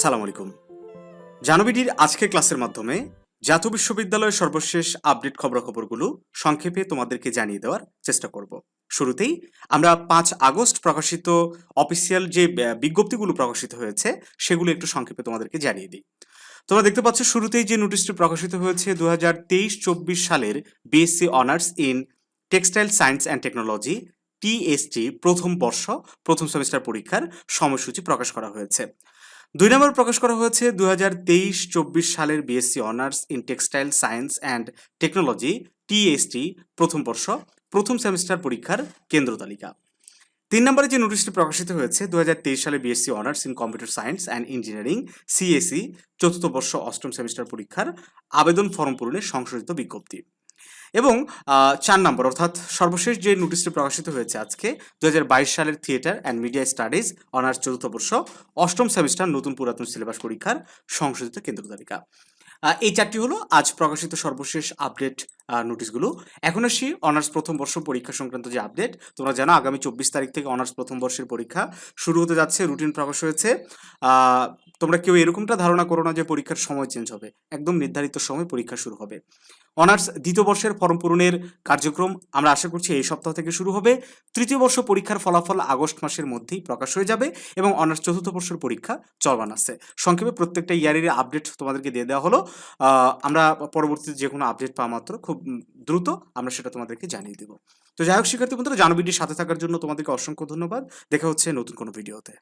আসসালামু আলাইকুম। জানবিডির আজকের ক্লাসের মাধ্যমে জাতীয় বিশ্ববিদ্যালয়ের সর্বশেষ আপডেট খবরাখবরগুলো সংক্ষেপে তোমাদেরকে জানিয়ে দেওয়ার চেষ্টা করব। শুরুতেই আমরা পাঁচ আগস্ট প্রকাশিত অফিসিয়াল যে বিজ্ঞপ্তিগুলো প্রকাশিত হয়েছে, সেগুলো একটু সংক্ষেপে তোমাদেরকে জানিয়ে দিই। তোমরা দেখতে পাচ্ছ, শুরুতেই যে নোটিশটি প্রকাশিত হয়েছে দু হাজার তেইশ চব্বিশ সালের BSc honours in textile science and technology, TST, প্রথম বর্ষ, প্রথম সেমিস্টার পরীক্ষার সময়সূচি প্রকাশ করা হয়েছে। দুই নম্বর প্রকাশ করা হয়েছে দু হাজার তেইশ চব্বিশ সালের BSc honours in textile science and technology TST প্রথম বর্ষ, প্রথম সেমিস্টার পরীক্ষার কেন্দ্র তালিকা। তিন নম্বরে যে নোটিশটি প্রকাশিত হয়েছে দু হাজার তেইশ সালে BSc honours in computer science and engineering CSE চতুর্থ বর্ষ, অষ্টম সেমিস্টার পরীক্ষার আবেদন ফর্ম পূরণের সংশোধিত বিজ্ঞপ্তি। এবং চার নম্বর, অর্থাৎ সর্বশেষ যে নোটিশটি প্রকাশিত হয়েছে আজকে দু হাজার বাইশ সালের theatre and media studies honours চতুর্থ বর্ষ, অষ্টম সেমিস্টার নতুন পুরাতন সিলেবাস পরীক্ষার সংশোধিত কেন্দ্র তালিকা। এই চারটি হলো আজ প্রকাশিত সর্বশেষ আপডেট নোটিশগুলো। এখন আসি অনার্স প্রথম বর্ষ পরীক্ষা সংক্রান্ত যে আপডেট, তোমরা জানো আগামী চব্বিশ তারিখ থেকে অনার্স প্রথম বর্ষের পরীক্ষা শুরু হতে যাচ্ছে, রুটিন প্রকাশ হয়েছে। তোমরা কেউ এরকমটা ধারণা করো না যে পরীক্ষার সময় চেঞ্জ হবে। একদম নির্ধারিত সময় পরীক্ষা শুরু হবে। অনার্স দ্বিতীয় বর্ষের ফর্ম পূরণের কার্যক্রম আমরা আশা করছি এই সপ্তাহ থেকে শুরু হবে। তৃতীয় বর্ষ পরীক্ষার ফলাফল আগস্ট মাসের মধ্যেই প্রকাশ হয়ে যাবে এবং অনার্স চতুর্থ বর্ষের পরীক্ষা চলমান আছে। সংক্ষেপে প্রত্যেকটা ইয়ারের আপডেট তোমাদেরকে দিয়ে দেওয়া হলো। আমরা পরবর্তীতে যে কোনো আপডেট পাওয়া মাত্র খুব দ্রুত আমরা সেটা তোমাদেরকে জানিয়ে দেবো। তো যাই হোক, শিক্ষার্থী বন্ধুরা জানবিডির সাথে থাকার জন্য তোমাদেরকে অসংখ্য ধন্যবাদ। দেখা হচ্ছে নতুন কোনো ভিডিওতে